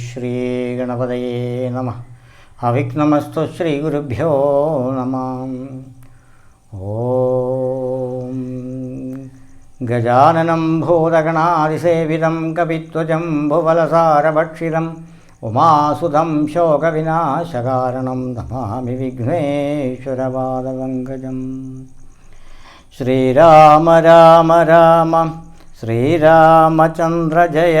ശ്രീഗണപതയേ നമ അവിഘ്നമസ്തു ശ്രീഗുരുഭ്യോ നമ ഓം ഗജാനനം ഭൂതഗണാതിസേവിതം കവിത്വജംബുവലസാരഭക്ഷിതം ഉമാസുതം ശോകവിനാശകാരണം നമാമി വിഘ്നേശ്വരപാദപങ്കജം ശ്രീരാമ രാമ രാമ ശ്രീരാമചന്ദ്ര ജയ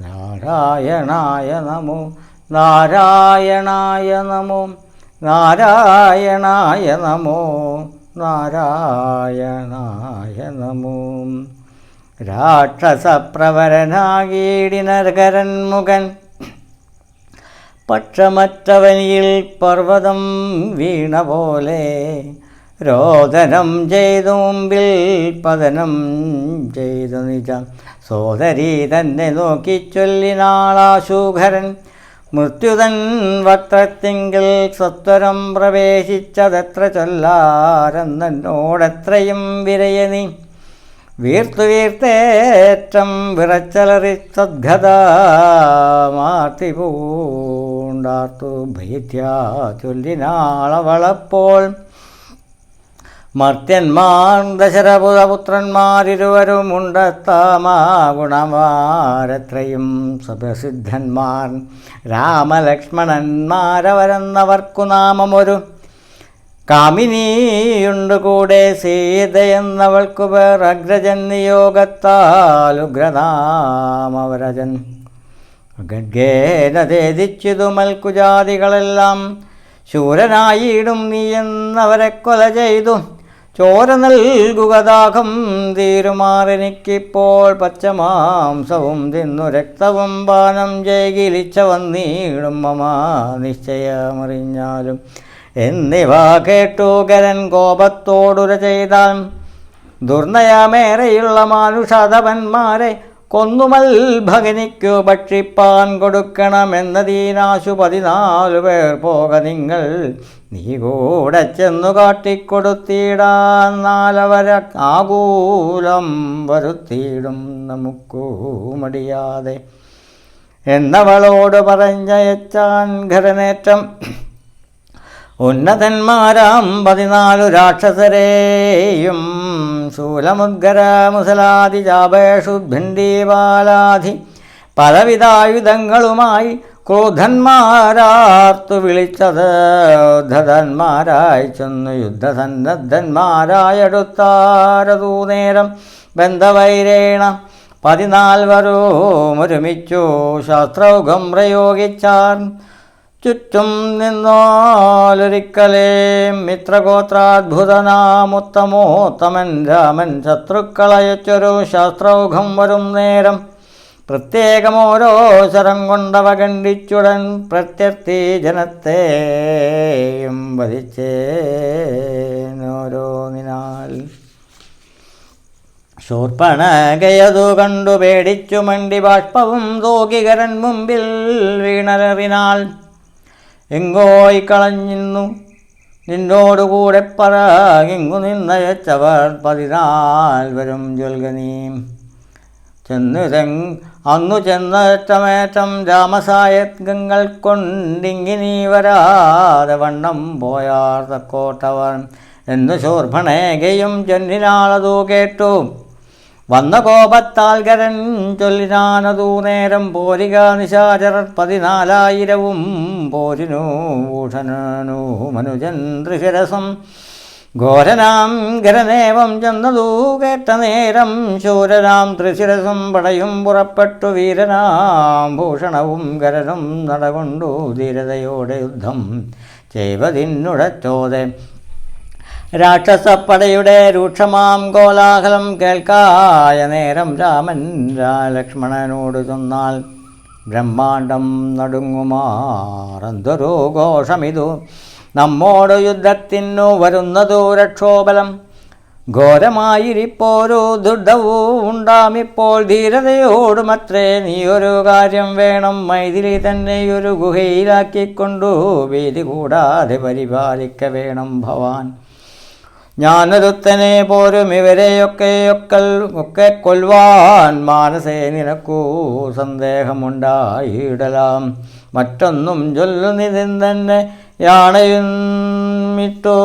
നാരായണായ നമോ നാരായണായ നമോ നാരായണായ നമോ നാരായണായ നമോ. രാക്ഷസപ്രവരനാകീടിനർകരൻ മുഖൻ പക്ഷമറ്റവനിയിൽ പർവതം വീണ പോലെ രോദനം ചെയ്തു പതനം ചെയ്തു നിജ. സോദരി തന്നെ നോക്കി ചൊല്ലിനാളാശൂഖരൻ മൃത്യുതൻ വക്രത്തിങ്കിൽ സ്വത്വരം പ്രവേശിച്ചതെത്ര ചൊല്ലാരെന്നോടെത്രയും വിരയനി വീർത്തു വീർത്തേറ്റം വിറച്ചലറി സദ്ഗത മാർത്തി പൂണ്ടാർത്തു. ഭൈത്യാ ചൊല്ലിനാളവളപ്പോൾ മർത്യന്മാർ ദശരപുതപുത്രന്മാരിരുവരുമുണ്ടത്താമാ ഗുണമാരത്രയും സപ്രസിദ്ധന്മാർ രാമലക്ഷ്മണന്മാരവരെന്നവർക്കു നാമമൊരു കാമിനിയുണ്ട് കൂടെ സീതയെന്നവൾക്കു പേർ അഗ്രജൻ നിയോഗത്താലുഗ്രനാമവരജൻ ഗഡ്ഗേന ഛേദിച്ചിതു മൽക്കുജാതികളെല്ലാം ശൂരനായിടും നീ എന്നവരെ കൊല ചെയ്തു. ചോര നൽകുക ദാഹം തീരുമാറെനിക്കിപ്പോൾ പച്ചമാംസവും തിന്നു രക്തവും പാനം ചെയ്കിലിച്ച വന്നീടും മമ നിശ്ചയമറിഞ്ഞാലും. എന്നിവ കേട്ടു കരൻ കോപത്തോടുര ചെയ്താൽ ദുർനയമേറെയുള്ള മാനുഷാധവന്മാരെ കൊന്നുമൽ ഭഗനിക്കു ഭക്ഷിപ്പാൻ കൊടുക്കണമെന്നതീനാശു പതിനാലു പേർ പോക നിങ്ങൾ. നീ കൂടെ ചെന്നു കാട്ടിക്കൊടുത്തിടാൻ നാലവര ആകൂലം വരുത്തിയിടും നമുക്കു മടിയാതെ. എന്നവളോട് പറഞ്ഞയച്ചാൻ ഘരനേറ്റം ഉന്നതന്മാരാം പതിനാലു രാക്ഷസരെയും. ശൂലമുദ്ഗര മുസലാദി ജാപേഷു ഭിന്ദീപാലാധി പലവിധായുധങ്ങളുമായി ക്രോധന്മാരാർത്തു വിളിച്ചത് ധന്മാരായി ചെന്നു യുദ്ധസന്നദ്ധന്മാരായടുത്താരതൂ നേരം ബന്ധവൈരേണ പതിനാൽവരോ ഒരുമിച്ചു ശാസ്ത്രൗഘം പ്രയോഗിച്ചാർ ചുറ്റും നിന്നാലൊരിക്കലേ. മിത്രഗോത്രാത്ഭുതനാമുത്തമോത്തമൻ രാമൻ ശത്രുക്കളയച്ചൊരു ശാസ്ത്രൗഘം വരും നേരം. പ്രത്യേകമോരോ ശരം കൊണ്ടവ ഖണ്ഡിച്ചുടൻ പ്രത്യർത്ഥി ജനത്തെയും വധിച്ചേനോരോന്നിനാൽ ശൂർപ്പണകയതു കണ്ടു പേടിച്ചു മണ്ടി ബാഷ്പവും ദോഗികരൻ മുമ്പിൽ വീണലറിനാൽ. എങ്കോയി കളഞ്ഞിന്നു നിന്നോടുകൂടെ പറകിങ്ങു നിന്നയച്ചവർ പതിനാൽവരും ജ്വൽഗനീം. ചെന്ന് തെങ് അന്നു ചെന്നേറ്റമേറ്റം രാമസായത്ഗങ്ങൾ കൊണ്ടിങ്ങിനീ വരാതെ വണ്ണം പോയാർ തക്കോട്ടവർ എന്നു ശൂർഭണേകയും ചെന്നിനാളതു കേട്ടു. വന്ന കോപത്താൽ കരൻ ചൊല്ലിനാനതു നേരം പോരിക നിശാചരർ പതിനാലായിരവും പോരിനു ഭൂഷണനു മനുജൻ ത്രിശിരസം ഘോരനാം ഗരനേവം ചെന്നതു കേട്ട നേരം ശൂരനാം ത്രിശിരസും പടയും പുറപ്പെട്ടു വീരനാം ഭൂഷണവും ഗരനും നടകൊണ്ടു ധീരതയോടെ യുദ്ധം ചെയ്വതിന്നുടച്ചോതെ. രാക്ഷസപ്പടയുടെ രൂക്ഷമാം കോലാഹലം കേൾക്കായ നേരം രാമൻ ലക്ഷ്മണനോട് ചൊന്നാൽ ബ്രഹ്മാണ്ടം നടുങ്ങുമാറന്തൊരു ഘോഷമിതു നമ്മോട് യുദ്ധത്തിനു വരുന്നതു രക്ഷോബലം. ഘോരമായിരിപ്പോരു ദുർഢവും ഉണ്ടാമിപ്പോൾ ധീരതയോടുമത്രേ നീയൊരു കാര്യം വേണം മൈഥിലി തന്നെ ഒരു ഗുഹയിലാക്കിക്കൊണ്ടു ഭീതി കൂടാതെ പരിപാലിക്ക വേണം ഭവാൻ. ഞാനൊരുത്തനെ പോരും ഇവരെയൊക്കെ ഒക്കൽ ഒക്കെ കൊല്ലുവാൻ മാനസേ നിനക്കൂ സന്ദേഹമുണ്ടായിടലാം. മറ്റൊന്നും ചൊല്ലുന്നിതിൻ തന്നെ യാണയും ഇട്ടു.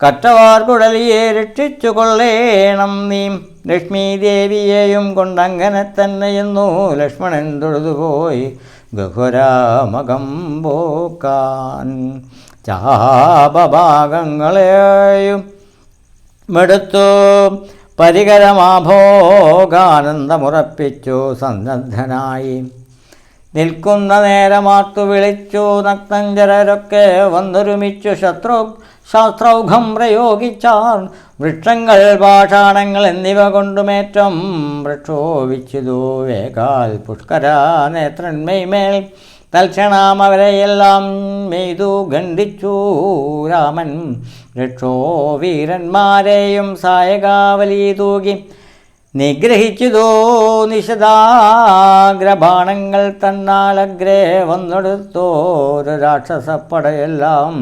കറ്റവാർ കുടലിയെ രക്ഷിച്ചു കൊള്ളേണം നീ. ലക്ഷ്മി ദേവിയെയും കൊണ്ടങ്ങനെ തന്നെയെന്നു ലക്ഷ്മണൻ തൊഴുതുപോയി ഗഹുരാമകം പോക്കാൻ ചാപഭാഗങ്ങളെയും മെടുത്തു. പരികരമാഭോഗാനന്ദമുറപ്പിച്ചു സന്നദ്ധനായി. നിൽക്കുന്ന നേരമാർത്തു വിളിച്ചു നക്തഞ്ചരൊക്കെ വന്നൊരുമിച്ചു. ശത്രു ശാസ്ത്രൗഘം പ്രയോഗിച്ചാൽ വൃക്ഷങ്ങൾ പാഷാണങ്ങൾ എന്നിവ കൊണ്ടുമേറ്റം പ്രക്ഷോഭിച്ചിതു. വേകാൽ പുഷ്കര നേത്രന്മേൽ തൽക്ഷണം അവരെയെല്ലാം മെയ്തു ഖണ്ഡിച്ചു. രാമൻ രക്ഷോ വീരന്മാരെയും സായകാവലി തൂകി നിഗ്രഹിച്ചതോ നിശദാഗ്രബാണങ്ങൾ തന്നാലഗ്രേ വന്നെടുത്തോരു രാക്ഷസപ്പടയെല്ലാം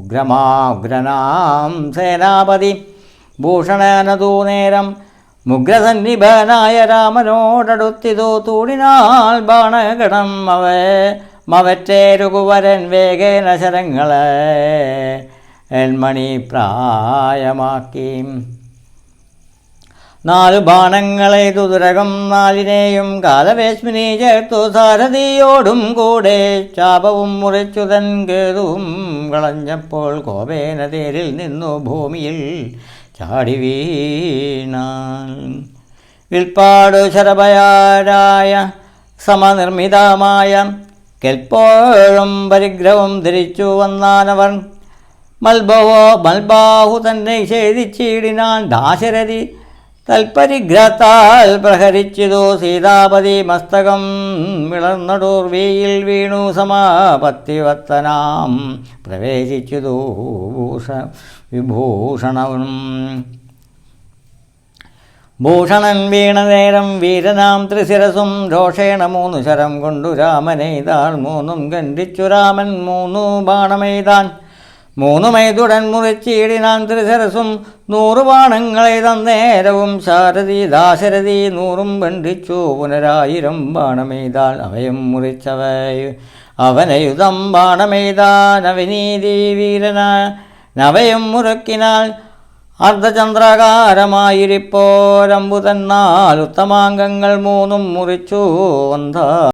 ഉഗ്രമാ ഉഗ്രനാം സേനാപതി. ഭൂഷണനതൂ നേരം മുഗ്രസന്നിഭനായ രാമനോടടുത്തിതോ തൂണിനാൽ ബാണഗണം അവ മവറ്റേ രഘുവരൻ വേഗേന ശരങ്ങളെ എൺമണി പ്രായമാക്കി. നാലു ബാണങ്ങളെ തുതുരകം നാലിനെയും കാലവേശ്മിനി ചേർത്തു സാരഥിയോടും കൂടെ. ചാപവും മുറിച്ചുതൻ കേതുവും കളഞ്ഞപ്പോൾ കോപേന തേരിൽ നിന്നു ഭൂമിയിൽ ചാടി വീണാൻ വിൽപ്പാടു ശരഭയാരായ സമനിർമ്മിതമായ കെൽപ്പോഴും പരിഗ്രഹം ധരിച്ചു വന്നാനവർ മൽബവോ മൽബാഹു തന്നെ ഛേദിച്ചിടിനാൻ ദാശരഥി തൽപരിഗ്രഹത്താൽ പ്രഹരിച്ചിതു. സീതാപതി മസ്തകം വിളർന്നടൂർവിയിൽ വീണു. സമാപത്തിവത്തനാം പ്രവേശിച്ചിതു ഭൂഷ വിഭൂഷണവും. ഭൂഷണൻ വീണ നേരം വീരനാം ത്രിശിരസും രോഷേണ മൂന്നു ശരം കൊണ്ടു രാമനെയ്താൾ മൂന്നും ഖണ്ഡിച്ചു രാമൻ മൂന്നു ബാണമെയ്താൻ. മൂന്നുമെയ്തുടൻ മുറിച്ചീടിനാൻ ത്രിശിരസും നൂറു ബാണങ്ങളെ തന്നേരവും ശാരദി ദാശരഥി നൂറും ഖണ്ഡിച്ചു പുനരായിരം ബാണമെയ്താൽ. അവയും മുറിച്ചവയ അവനയുധം ബാണമെയ്താൻ. അവനീതി വീരന നവയും മുറുക്കിനാൽ അർദ്ധചന്ദ്രകാരമായിരിപ്പോരമ്പു തന്നാൽ ഉത്തമാംഗങ്ങൾ മൂന്നും മുറിച്ചു വന്ന